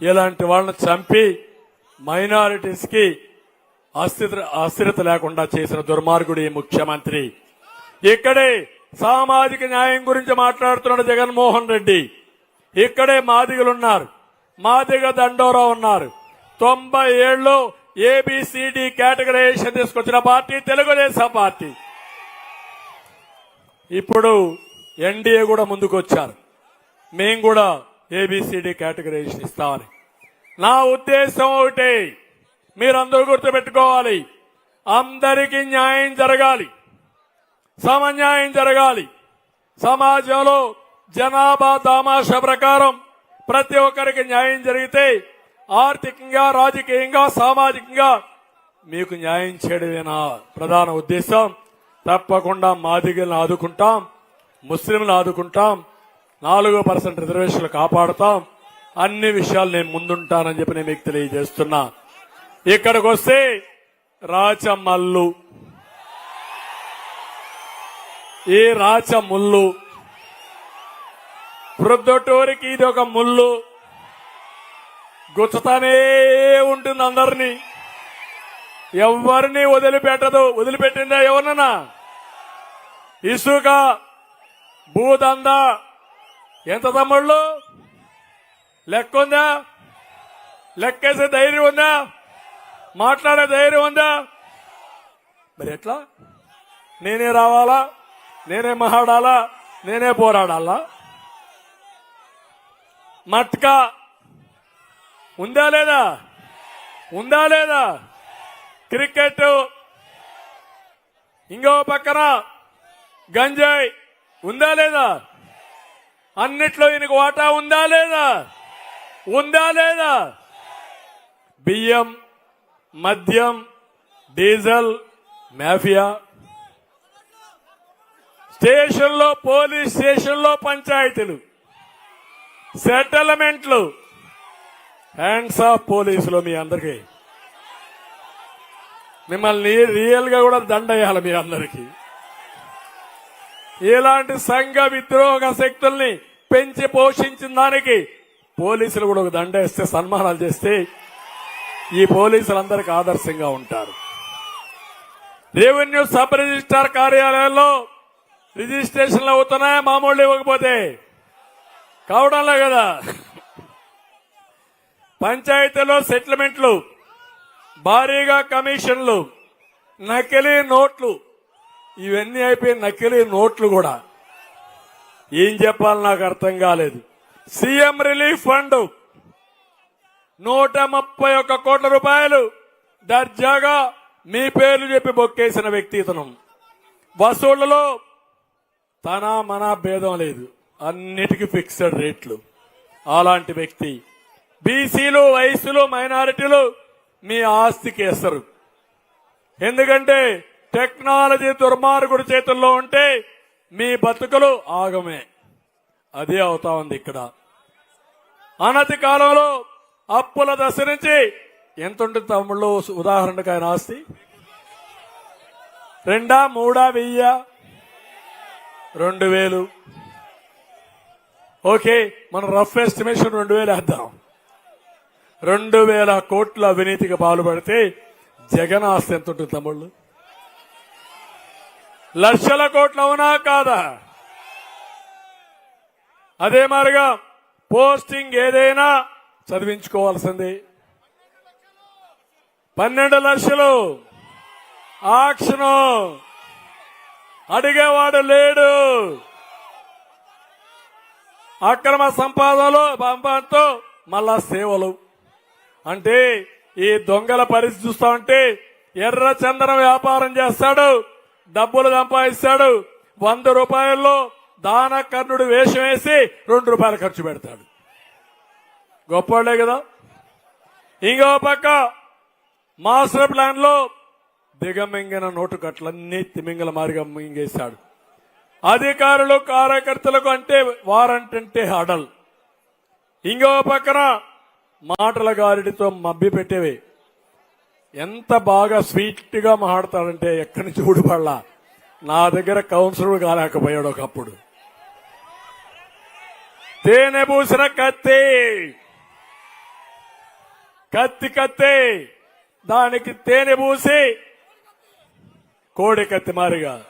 ఇలాంటి వాళ్ళని చంపి మైనారిటీస్కి అస్థిర అస్థిరత లేకుండా చేసిన దుర్మార్గుడు ఈ ముఖ్యమంత్రి. ఇక్కడే సామాజిక న్యాయం గురించి మాట్లాడుతున్నాడు జగన్మోహన్ రెడ్డి. ఇక్కడే మాదిగలున్నారు. మాదిగ దండోరా ఉన్నారు. తొంభై ఏళ్ళు A B C D categorization తీసుకొచ్చిన పార్టీ తెలుగుదేశం పార్టీ. ఇప్పుడు ఎన్డీఏ కూడా ముందుకు వచ్చారు మేము కూడా ఏబిసిడి కేటగరైజేషన్ ఇస్తామని. నా ఉద్దేశం ఒకటే. మీరందరూ గుర్తుపెట్టుకోవాలి. అందరికీ న్యాయం జరగాలి. సమన్యాయం జరగాలి. సమాజంలో జనాభా దామాష ప్రకారం ప్రతి ఒక్కరికి న్యాయం జరిగితే ఆర్థికంగా రాజకీయంగా సామాజికంగా మీకు న్యాయం చేయడమే నా ప్రధాన ఉద్దేశం? తప్పకుండా మాదిగలను ఆదుకుంటాం ముస్లింలు ఆదుకుంటాం నాలుగు పర్సెంట్ రిజర్వేషన్లు కాపాడుతాం. అన్ని విషయాలు నేను ముందుంటానని చెప్పి నేను మీకు తెలియజేస్తున్నా. ఇక్కడికి వస్తే రాచమల్లు. ఈ రాచ ముల్లు ప్రొద్దుటూరికి ఇది ఒక ముల్లు. గుచ్చుతానే ఉంటుంది అందరినీ. ఎవరిని వదిలిపెట్టదు. వదిలిపెట్టిందా ఎవరినన్నా? ఇసుక భూదందా ఎంత తమ్ముళ్ళు? లెక్క ఉందా లెక్కేసే ధైర్యం ఉందా? మాట్లాడే ధైర్యం ఉందా? మరి ఎట్లా? నేనే రావాలా? నేనే మహాడాలా? నేనే పోరాడాలా? మట్కా? ఉందా లేదా? ఉందా లేదా? క్రికెట్ ఇంకో పక్కన గంజాయి? ఉందా లేదా? అన్నిట్లో ఈయనకు వాటా ఉందా లేదా? ఉందా లేదా? బియ్యం మద్యం డీజిల్ మాఫియా. స్టేషన్లో పోలీస్ స్టేషన్లో పంచాయతీలు సెటిల్మెంట్లు. హ్యాండ్స్ ఆఫ్ పోలీసులు మీ అందరికీ. మిమ్మల్ని రియల్గా కూడా దండయ్యాలి మీ అందరికీ. ఇలాంటి సంఘ విద్రోహ శక్తుల్ని పెంచి పోషించిన దానికి పోలీసులు కూడా ఒక దండ వేస్తే సన్మానాలు చేస్తే ఈ పోలీసులందరికీ ఆదర్శంగా ఉంటారు. రెవెన్యూ సబ్ రిజిస్ట్రార్ కార్యాలయాల్లో రిజిస్ట్రేషన్లు అవుతున్నాయా? మామూలు ఇవ్వకపోతే కావడంలో కదా. పంచాయతీలో సెటిల్మెంట్లు భారీగా కమిషన్లు నకిలీ నోట్లు ఇవన్నీ అయిపోయి నకిలీ నోట్లు కూడా. ఏం చెప్పాలి నాకు అర్థం కాలేదు. CM relief fund. నూట ముప్పై ఒక్క కోట్ల రూపాయలు దర్జాగా మీ పేర్లు చెప్పి బొక్కేసిన వ్యక్తి ఇతను. వసూళ్ళలో తన మన భేదం లేదు. అన్నిటికీ ఫిక్స్డ్ రేట్లు. అలాంటి వ్యక్తి. బీసీలు వయసులు మైనారిటీలు మీ ఆస్తికి వేస్తారు ఎందుకంటే టెక్నాలజీ దుర్మార్గుడి చేతుల్లో ఉంటే మీ బతుకులు ఆగమే. అదే అవుతా ఉంది ఇక్కడ. అనతి కాలంలో అప్పుల దశ నుంచి ఎంత ఉంటుంది తమ్ముళ్ళు? ఉదాహరణకు ఆయన ఆస్తి. రెండా మూడా వెయ్య? రెండు వేలు. ఓకే మనం రఫ్ ఎస్టిమేషన్ రెండు వేలు వేద్దాం. రెండు వేల కోట్ల అవినీతికి పాల్పడితే జగన్ ఆస్తి ఎంత ఉంటుంది తమ్ముళ్ళు? లక్షల కోట్లు అవునా కాదా? అదే మాదిరిగా పోస్టింగ్ ఏదైనా చదివించుకోవాల్సింది. పన్నెండు లక్షలు. ఆక్షను అడిగేవాడు లేడు. అక్రమ సంపాదనలు పంపంతో మళ్ళా సేవలు. అంటే ఈ దొంగల పరిస్థితి చూస్తా ఉంటే ఎర్ర చందనం వ్యాపారం చేస్తాడు. డబ్బులు సంపాదిస్తాడు. వంద రూపాయల్లో దాన కర్ణుడు వేషం వేసి రెండు రూపాయలు ఖర్చు పెడతాడు. గొప్పవాళ్ళే కదా? ఇంకో పక్క మాస్టర్ ప్లాన్లో దిగమింగిన నోటు కట్లన్నీ తిమింగల మారిగా మింగేశాడు. అధికారులు కార్యకర్తలకు అంటే వారంటే హడల్. ఇంకో పక్కన మాటల గారిడితో మబ్బి పెట్టేవి. ఎంత బాగా స్వీట్గా మాట్లాడతాడంటే ఎక్కడి నుంచి ఊడిపడలా నా దగ్గర కౌన్సిలర్ కాలేకపోయాడు ఒకప్పుడు. తేనె పూసిన కత్తి. కత్తి కత్తి. దానికి తేనె పూసి కోడి కత్తి మారిగా.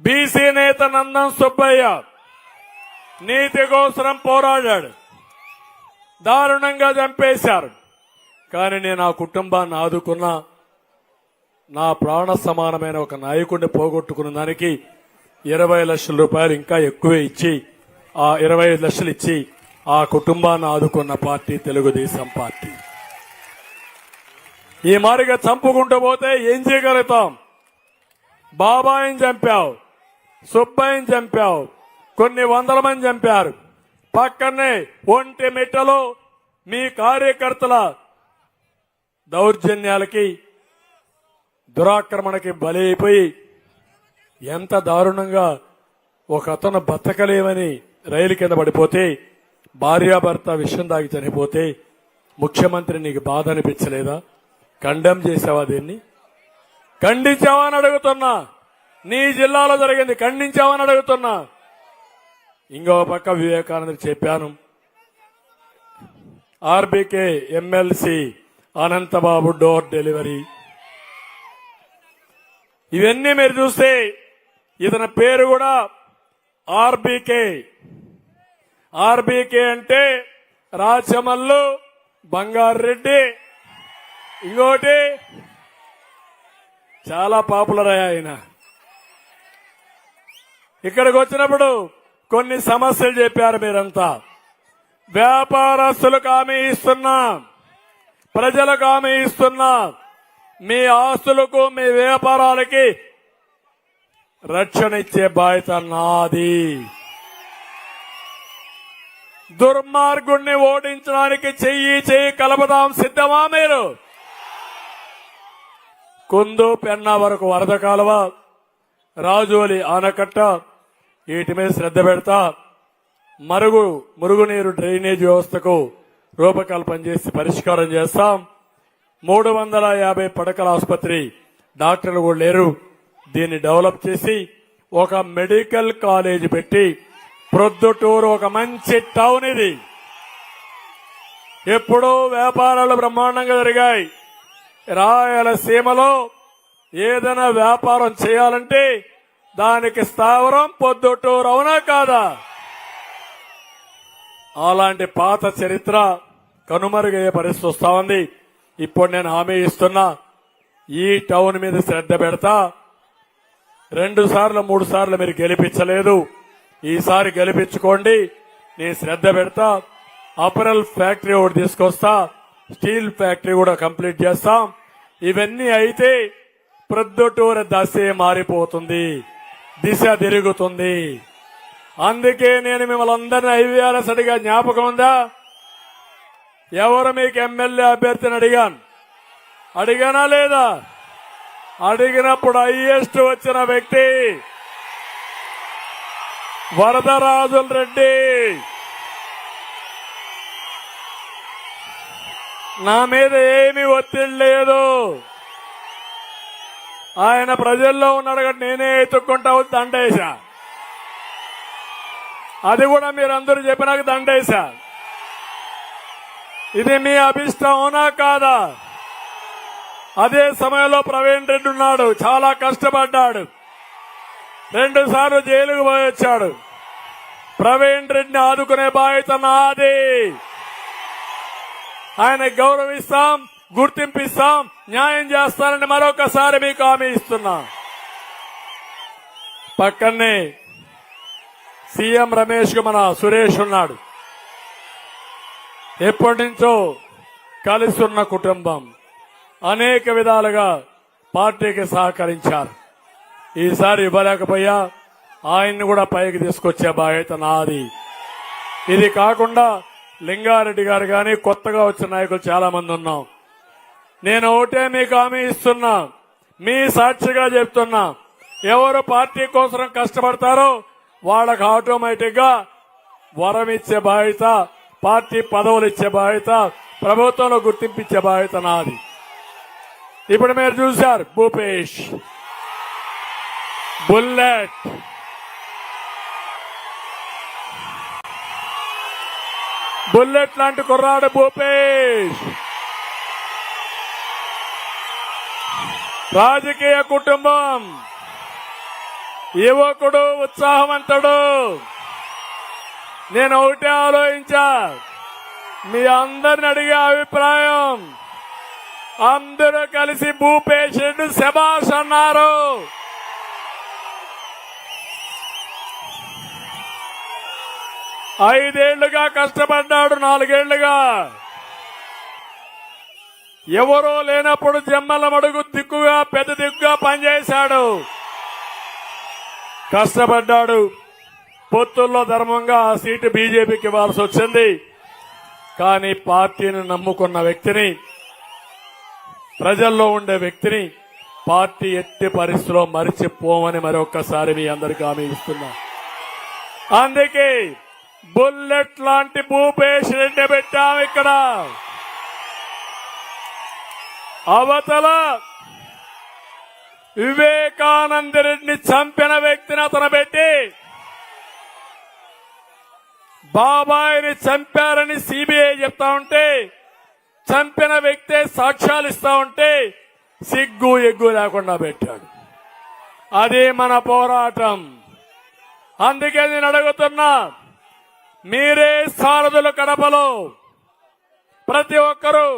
బీసీ నేత నందం సుబ్బయ్య నీతి కోసరం పోరాడాడు. దారుణంగా చంపేశారు. కానీ నేను ఆ కుటుంబాన్ని ఆదుకున్న నా ప్రాణ సమానమైన ఒక నాయకుడిని పోగొట్టుకున్న దానికి ఇరవై లక్షల రూపాయలు ఇంకా ఎక్కువే ఇచ్చి ఆ ఇరవై ఐదు లక్షలు ఇచ్చి ఆ కుటుంబాన్ని ఆదుకున్న పార్టీ తెలుగుదేశం పార్టీ. ఈ మారిగా చంపుకుంటూ పోతే ఏం చేయగలుగుతాం? బాబాయిని చంపావు సుబ్బాయిని చంపావు కొన్ని వందల మంది చంపారు. పక్కనే ఒంటి మిట్టలో మీ కార్యకర్తల దౌర్జన్యాలకి దురాక్రమణకి బలైపోయి ఎంత దారుణంగా ఒక అతను బతకలేమని రైలు కింద పడిపోతే భార్యాభర్త విషయం దాగి చనిపోతే ముఖ్యమంత్రి నీకు బాధ అనిపించలేదా? కండెమ్ చేసావా దీన్ని? ఖండించావా అని అడుగుతున్నా. నీ జిల్లాలో జరిగింది ఖండించావా అని అడుగుతున్నా. ఇంకో పక్క వివేకానంద చెప్పాను. RBK MLC Anantababu door delivery. ఇవన్నీ మీరు చూస్తే ఇతని పేరు కూడా ఆర్బీకే. ఆర్బీకే అంటే రాచమల్లు బంగారెడ్డి. ఇంకోటి చాలా పాపులర్ అయ్యా ఆయన ఇక్కడికి వచ్చినప్పుడు కొన్ని సమస్యలు చెప్పారు మీరంతా. వ్యాపారస్తులకు హామీ ఇస్తున్నాం. ప్రజలకు ఆమె ఇస్తున్నా. మీ ఆస్తులకు మీ వ్యాపారాలకి రక్షణ ఇచ్చే బాధ్యత నాది. దుర్మార్గుణ్ణి ఓడించడానికి చెయ్యి చెయ్యి కలపదాం సిద్ధమా మీరు? కుందు పెన్న వరకు వరద కాలువ రాజోలి ఆనకట్ట వీటి మీద శ్రద్ధ పెడతా. మరుగు మురుగునీరు డ్రైనేజ్ వ్యవస్థకు రూపకల్పన చేసి పరిష్కారం చేస్తాం. మూడు వందల యాభై పడకల ఆసుపత్రి డాక్టర్లు కూడా లేరు. దీన్ని డెవలప్ చేసి ఒక మెడికల్ కాలేజ్ పెట్టి ప్రొద్దుటూరు ఒక మంచి టౌన్ ఇది. ఎప్పుడూ వ్యాపారాలు బ్రహ్మాండంగా జరిగాయి. రాయలసీమలో ఏదైనా వ్యాపారం చేయాలంటే దానికి స్థావరం పొద్దుటూరు అవునా కాదా? అలాంటి పాత చరిత్ర కనుమరుగయ్యే పరిస్థితి వస్తా ఉంది. ఇప్పుడు నేను హామీ ఇస్తున్నా ఈ టౌన్ మీద శ్రద్ధ పెడతా. రెండు సార్లు మూడు సార్లు మీరు గెలిపించలేదు. ఈసారి గెలిపించుకోండి నేను శ్రద్ధ పెడతా. అపరల్ ఫ్యాక్టరీ ఒకటి తీసుకొస్తా స్టీల్ ఫ్యాక్టరీ కూడా కంప్లీట్ చేస్తాం. ఇవన్నీ అయితే ప్రొద్దుటూరు దశే మారిపోతుంది దిశ తిరుగుతుంది. అందుకే నేను మిమ్మల్ని అందరినీ ఐవీఆర్ఎస్ అడిగా జ్ఞాపకం ఉందా? ఎవరు మీకు ఎమ్మెల్యే అభ్యర్థిని అడిగాను? అడిగానా లేదా? అడిగినప్పుడు హైయెస్ట్ వచ్చిన వ్యక్తి వరదరాజుల రెడ్డి. నా మీద ఏమీ ఒత్తిడి లేదు. ఆయన ప్రజల్లో ఉన్నాడు కాబట్టి నేనే ఎత్తుక్కుంటా వచ్చి దండేశా. అది కూడా మీరందరూ చెప్పినాక దండేశా. ఇది మీ అభిష్టం అవునా కాదా? అదే సమయంలో ప్రవీణ్ రెడ్డి ఉన్నాడు చాలా కష్టపడ్డాడు. రెండు సార్లు జైలుకు పోయి వచ్చాడు. ప్రవీణ్ రెడ్డిని ఆదుకునే బాధ్యత నాది. ఆయన గౌరవిస్తాం గుర్తింపిస్తాం న్యాయం చేస్తానని మరొకసారి మీకు హామీ ఇస్తున్నా. పక్కనే సీఎం రమేష్కు మన సురేష్ ఉన్నాడు. ఎప్పటి నుంచో కలుస్తున్న కుటుంబం అనేక విధాలుగా పార్టీకి సహకరించారు. ఈసారి ఇవ్వలేకపోయా ఆయన్ని కూడా పైకి తీసుకొచ్చే బాధ్యత నాది. ఇది కాకుండా లింగారెడ్డి గారు కానీ కొత్తగా వచ్చిన నాయకులు చాలా మంది ఉన్నాం. నేను ఒకటే మీకు హామీ ఇస్తున్నా మీ సాక్షిగా చెప్తున్నా ఎవరు పార్టీ కోసం కష్టపడతారో వాళ్ళకు ఆటోమేటిక్గా వరం ఇచ్చే బాధ్యత పార్టీ పదవులు ఇచ్చే బాధ్యత ప్రభుత్వంలో గుర్తింపించే బాధ్యత నాది. ఇప్పుడు మీరు చూశారు భూపేష్. బుల్లెట్. బుల్లెట్ లాంటి కుర్రాడు భూపేష్. రాజకీయ కుటుంబం. యువకుడు ఉత్సాహవంతుడు. నేను ఒకటే ఆలోచించా. మీ అందరిని అడిగే అభిప్రాయం అందరూ కలిసి భూపేష్ రెడ్డి శబాష్ అన్నారు. ఐదేళ్ళుగా కష్టపడ్డాడు నాలుగేళ్ళుగా. ఎవరో లేనప్పుడు జమ్మల మడుగు దిక్కుగా పెద్ద దిక్కుగా పనిచేశాడు. కష్టపడ్డాడు. పొత్తుల్లో ధర్మంగా ఆ సీటు బీజేపీకి ఇవ్వాల్సి వచ్చింది. కానీ పార్టీని నమ్ముకున్న వ్యక్తిని ప్రజల్లో ఉండే వ్యక్తిని పార్టీ ఎట్టి పరిస్థితిలో మరిచిపోమని మరొక్కసారి మీ అందరికీ హామీ ఇస్తున్నా. అందుకే బుల్లెట్ లాంటి భూపేష్ రెడ్డి పెట్టాం ఇక్కడ. అవతల వివేకానంద రెడ్డిని చంపిన వ్యక్తిని అతను పెట్టి బాబాయిని చంపారని సిబిఐ చెప్తా ఉంటే చంపిన వ్యక్తే సాక్ష్యాలు ఇస్తా ఉంటే సిగ్గు ఎగ్గు లేకుండా పెట్టాడు. అదే మన పోరాటం. అందుకే నేను అడుగుతున్నా మీరే సారథులు కడపలో ప్రతి ఒక్కరూ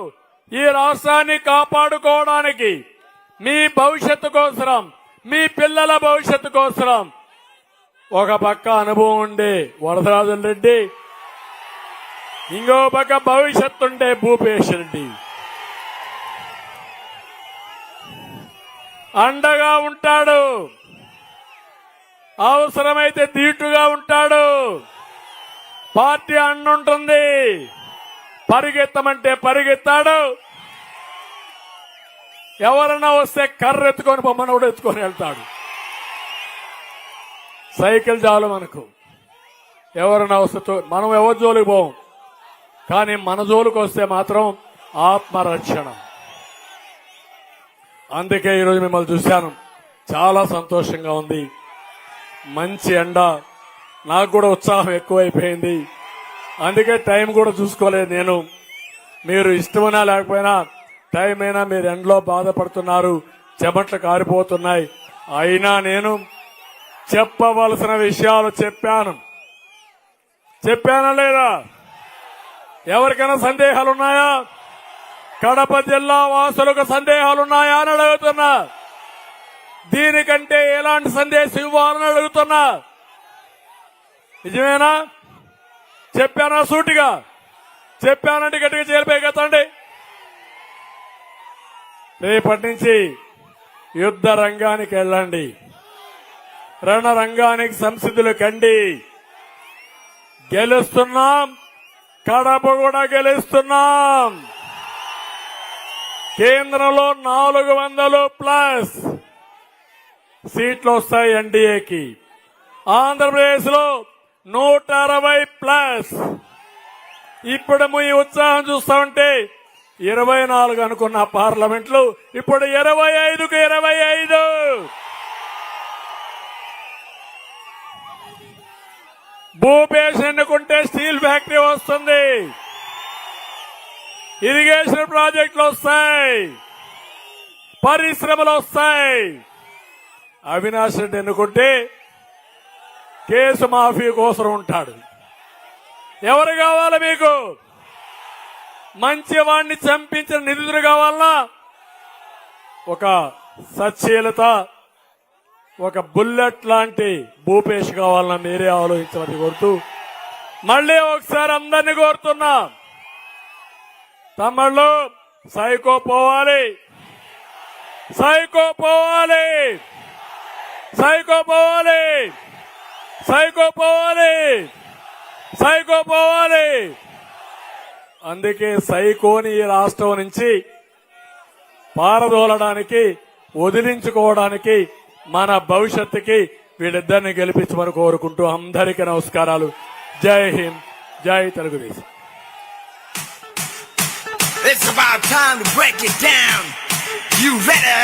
ఈ రాష్ట్రాన్ని కాపాడుకోవడానికి మీ భవిష్యత్తు కోసరం మీ పిల్లల భవిష్యత్తు కోసరం. ఒక పక్క అనుభవం ఉండే వరదరాజన్ రెడ్డి ఇంకో పక్క భవిష్యత్తు ఉండే భూపేష్ రెడ్డి. అండగా ఉంటాడు. అవసరమైతే దీటుగా ఉంటాడు. పార్టీ అండుంటుంది పరిగెత్తమంటే పరిగెత్తాడు. ఎవరన్నా వస్తే కర్ర ఎత్తుకొని బొమ్మను కూడా ఎత్తుకొని వెళ్తాడు. సైకిల్ చాలు మనకు. ఎవరన్నా వస్తే మనం ఎవరి జోలికి పోం? కానీ మన జోలికి వస్తే మాత్రం ఆత్మరక్షణ. అందుకే ఈరోజు మిమ్మల్ని చూశాను. చాలా సంతోషంగా ఉంది. మంచి ఎండ. నాకు కూడా ఉత్సాహం ఎక్కువైపోయింది. అందుకే టైం కూడా చూసుకోలేదు నేను. మీరు ఇష్టమైనా లేకపోయినా టైం అయినా మీరు ఎండలో బాధపడుతున్నారు చెమట్లు కారిపోతున్నాయి. అయినా నేను చెప్పవలసిన విషయాలు చెప్పాను. చెప్పానా లేదా? ఎవరికైనా సందేహాలు ఉన్నాయా కడప జిల్లా వాసులకు సందేహాలు ఉన్నాయా అని అడుగుతున్నా. దీనికంటే ఎలాంటి సందేశం ఇవ్వాలని అడుగుతున్నా. నిజమేనా? చెప్పానా సూటిగా? చెప్పానంటే గట్టిగా చేరిపోయి కదండి రేపటి నుంచి యుద్ధ రంగానికి వెళ్ళండి. రణరంగానికి సంసిద్ధులు కండి. గెలుస్తున్నాం. కడప కూడా గెలుస్తున్నాం. కేంద్రంలో నాలుగు వందలు ప్లస్ సీట్లు వస్తాయి ఎన్డీఏకి. ఆంధ్రప్రదేశ్లో నూట అరవై ప్లస్. ఇప్పుడు మీ ఉత్సాహం చూస్తా ఉంటే ఇరవై నాలుగు అనుకున్న పార్లమెంట్లు ఇప్పుడు ఇరవై ఐదుకు ఇరవై ఐదు. భూపేష్ ఎన్నుకుంటే స్టీల్ ఫ్యాక్టరీ వస్తుంది. ఇరిగేషన్ ప్రాజెక్టులు వస్తాయి. పరిశ్రమలు వస్తాయి. అవినాష్ రెడ్డి ఎన్నుకుంటే కేసు మాఫీ కోసం ఉంటాడు. ఎవరు కావాలి మీకు? మంచివాణ్ణి చంపించిన నిధులు కావాలన్నా ఒక సచ్చీలత ఒక బుల్లెట్ లాంటి భూపేష్ కావాలన్నా మీరే ఆలోచించమని కోరుతూ మళ్ళీ ఒకసారి అందరినీ కోరుతున్నా. తమ్ముళ్ళు సైకో పోవాలి. సైకో పోవాలి. సైకో పోవాలి. సైకో పోవాలి. సైకో పోవాలి. అందుకే సైకోని ఈ రాష్ట్రం నుంచి పారదోలడానికి వదిలించుకోవడానికి మన భవిష్యత్తుకి వీళ్ళిద్దరిని గెలిపించమని కోరుకుంటూ అందరికీ నమస్కారాలు జై హింద్ జై Telugu Desam It's about time to break it down. You ready?